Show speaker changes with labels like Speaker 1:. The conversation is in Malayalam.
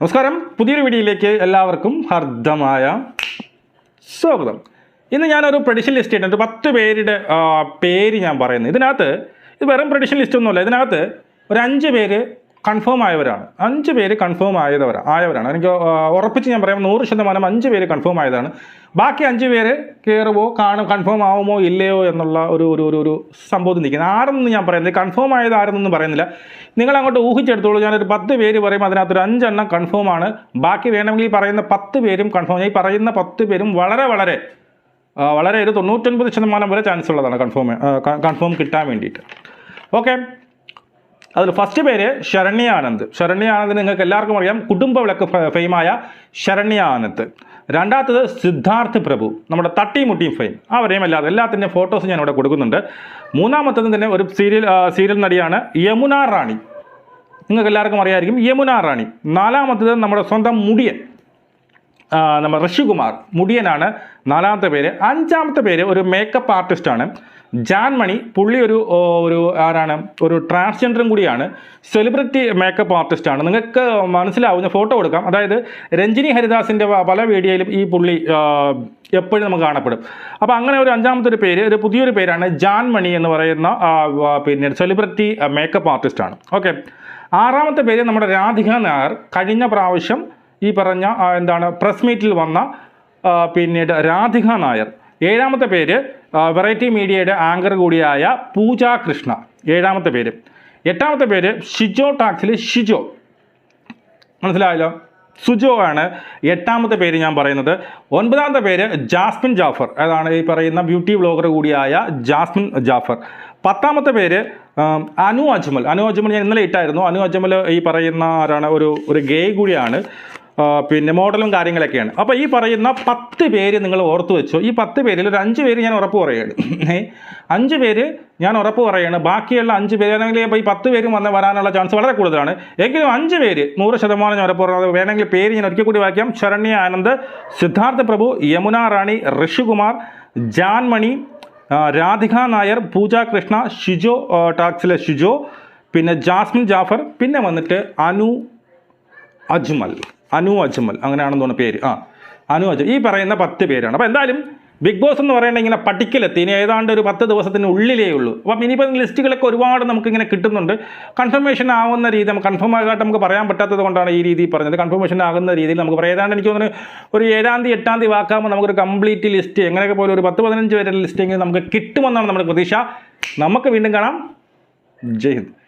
Speaker 1: നമസ്കാരം. പുതിയൊരു വീഡിയോയിലേക്ക് എല്ലാവർക്കും ഹർദ്ദമായ സ്വാഗതം. ഇന്ന് ഞാനൊരു പ്രഡിഷൻ ലിസ്റ്റ് ഇട്ടുണ്ട് പത്ത് പേരുടെ പേര് ഞാൻ പറയുന്നത് ഇതിനകത്ത് ഇത് വെറും പ്രഡിഷൻ ലിസ്റ്റ് ഒന്നുമല്ല. ഇതിനകത്ത് ഒരു അഞ്ച് പേര് കൺഫേം ആയവരാണ്. അഞ്ച് പേര് കൺഫേം ആയതവരാണ് ആയവരാണ്. എനിക്ക് ഉറപ്പിച്ച് ഞാൻ പറയാം നൂറ് ശതമാനം അഞ്ച് പേര് കൺഫേം ആയതാണ്. ബാക്കി അഞ്ച് പേര് കയറുമോ കാണും കൺഫേം ആവുമോ ഇല്ലയോ എന്നുള്ള ഒരു ഒരു ഒരു ഒരു സംഭവത്തിൽ നിൽക്കുന്നത് ആരെന്ന് ഞാൻ പറയുന്നത് കൺഫേം ആയത് ആരെന്നൊന്നും പറയുന്നില്ല. നിങ്ങൾ അങ്ങോട്ട് ഊഹിച്ചെടുത്തോളൂ. ഞാനൊരു പത്ത് പേര് പറയും അതിനകത്തൊരു അഞ്ചെണ്ണം കൺഫേം ആണ്. ബാക്കി വേണമെങ്കിൽ ഈ പറയുന്ന പത്ത് പേരും കൺഫേം ഈ പറയുന്ന പത്ത് പേരും വളരെ വളരെ വളരെ ഒരു തൊണ്ണൂറ്റൊൻപത് ശതമാനം വരെ ചാൻസ് ഉള്ളതാണ് കൺഫേം കൺഫേം കിട്ടാൻ വേണ്ടിയിട്ട്. ഓക്കെ അതിൽ ഫസ്റ്റ് പേര് ശരണ്യാനന്ദ്. ശരണ്യാനന്ദ് ശരണ്യ നിങ്ങൾക്ക് എല്ലാവർക്കും അറിയാം. കുടുംബ വിളക്ക് ഫെയിമായ ശരണ്യാനന്ദ്. രണ്ടാമത്തത് സിദ്ധാർത്ഥ് പ്രഭു. നമ്മുടെ തട്ടിയും മുട്ടിയും ഫെയിം. അവരെയും എല്ലാവരും എല്ലാത്തിന്റെയും ഫോട്ടോസ് ഞാൻ ഇവിടെ കൊടുക്കുന്നുണ്ട്. മൂന്നാമത്തത് തന്നെ ഒരു സീരിയൽ സീരിയൽ നടിയാണ് യമുന റാണി. നിങ്ങൾക്ക് എല്ലാവർക്കും അറിയാമായിരിക്കും യമുന റാണി. നാലാമത്തത് നമ്മുടെ സ്വന്തം മുടിയൻ. നമ്മുടെ ഋഷികുമാർ. മുടിയനാണ് നാലാമത്തെ പേര്. അഞ്ചാമത്തെ പേര് ഒരു മേക്കപ്പ് ആർട്ടിസ്റ്റാണ് ജാൻമണി പുള്ളി ഒരു ഒരു ആരാണ്? ഒരു ട്രാൻസ്ജെൻഡറും കൂടിയാണ്. സെലിബ്രിറ്റി മേക്കപ്പ് ആർട്ടിസ്റ്റാണ് നിങ്ങൾക്ക് മനസ്സിലാവുന്ന ഫോട്ടോ കൊടുക്കാം അതായത് രഞ്ജിനി ഹരിദാസിന്റെ പല വീഡിയോയിലും ഈ പുള്ളി എപ്പോഴും നമുക്ക് കാണപ്പെടും. അപ്പോൾ അങ്ങനെ ഒരു അഞ്ചാമത്തെ ഒരു പേര് ഒരു പുതിയൊരു പേരാണ് ജാൻമണി എന്ന് പറയുന്ന പിന്നെ സെലിബ്രിറ്റി മേക്കപ്പ് ആർട്ടിസ്റ്റാണ് ഓക്കെ. ആറാമത്തെ പേര് നമ്മുടെ രാധിക നായർ. കഴിഞ്ഞ പ്രാവശ്യം ഈ പറഞ്ഞ എന്താണ് പ്രസ് മീറ്റിൽ വന്ന പിന്നീട് രാധിക നായർ. ഏഴാമത്തെ പേര് വെറൈറ്റി മീഡിയയുടെ ആങ്കർ കൂടിയായ പൂജ കൃഷ്ണ. ഏഴാമത്തെ പേര്. എട്ടാമത്തെ പേര് ഷിജോ ടാക്സിൽ ഷിജോ. മനസ്സിലായല്ലോ? സുജോ ആണ് എട്ടാമത്തെ പേര് ഞാൻ പറയുന്നത്. ഒൻപതാമത്തെ പേര് ജാസ്മിൻ ജാഫർ. അതാണ് ഈ പറയുന്ന ബ്യൂട്ടി വ്ളോഗർ കൂടിയായ ജാസ്മിൻ ജാഫർ. പത്താമത്തെ പേര് അനു അജ്മൽ. അനു അജ്മൽ ഞാൻ ഇന്നലെ ഇട്ടായിരുന്നു. അനു അജ്മൽ ഈ പറയുന്ന ആരാണ്? ഒരു ഒരു ഗേ കൂടിയാണ്. പിന്നെ മോഡലും കാര്യങ്ങളൊക്കെയാണ്. അപ്പോൾ ഈ പറയുന്ന പത്ത് പേര് നിങ്ങൾ ഓർത്തു വെച്ചോ. ഈ പത്ത് പേരിൽ ഒരു അഞ്ച് പേര് ഞാൻ ഉറപ്പ് പറയുകയാണ്. അഞ്ച് പേര് ഞാൻ ഉറപ്പ് പറയുകയാണ്. ബാക്കിയുള്ള അഞ്ച് പേര് ആണെങ്കിൽ ഇപ്പോൾ ഈ പത്ത് പേരും വന്ന് വരാനുള്ള ചാൻസ് വളരെ കൂടുതലാണ്. എങ്കിലും അഞ്ച് പേര് നൂറ് ശതമാനം ഞാൻ ഉറപ്പ് പറയുന്നത് വേണമെങ്കിൽ പേര് ഞാൻ ഒരിക്കൽ കൂടി വായിക്കാം. ശരണ്യ ആനന്ദ് സിദ്ധാർത്ഥ പ്രഭു യമുന റാണി ഋഷികുമാർ ജാൻമണി രാധിക നായർ പൂജ കൃഷ്ണ ഷിജോ ടാക്സിലെ ഷിജോ പിന്നെ ജാസ്മിൻ ജാഫർ പിന്നെ വന്നിട്ട് അനു അജ്മൽ. അനു അജ്മൽ അങ്ങനെയാണെന്ന് തോന്നുന്നു പേര്. ആ അനു അജ്മൽ. ഈ പറയുന്ന പത്ത് പേരാണ്. അപ്പോൾ എന്തായാലും ബിഗ് ബോസ് എന്ന് പറയുന്നത് ഇങ്ങനെ പട്ടിക്കലെത്തി. ഇനി ഏതാണ്ട് ഒരു പത്ത് ദിവസത്തിന് ഉള്ളിലേ ഉള്ളൂ. അപ്പം ഇനിയിപ്പോൾ ലിസ്റ്റുകളൊക്കെ ഒരുപാട് നമുക്ക് ഇങ്ങനെ കിട്ടുന്നുണ്ട്. കൺഫർമേഷൻ ആവുന്ന രീതി നമുക്ക് കൺഫേം ആയിട്ട് നമുക്ക് പറയാൻ പറ്റാത്തത് കൊണ്ടാണ് ഈ രീതി പറഞ്ഞത്. കൺഫർമേഷൻ ആകുന്ന രീതിയിൽ നമുക്ക് പറയാം. ഏതാണ്ട് എനിക്ക് തോന്നുന്നു ഒരു ഏഴാം തീയതി എട്ടാം തീയതി വാക്കാകുമ്പോൾ നമുക്കൊരു കംപ്ലീറ്റ് ലിസ്റ്റ് എങ്ങനെയൊക്കെ പോലെ ഒരു പത്ത് പതിനഞ്ച് പേരുടെ ലിസ്റ്റ് എങ്കിലും നമുക്ക് കിട്ടുമെന്നാണ് നമ്മുടെ പ്രതീക്ഷ. നമുക്ക് വീണ്ടും കാണാം. ജയ് ഹിന്ദ്.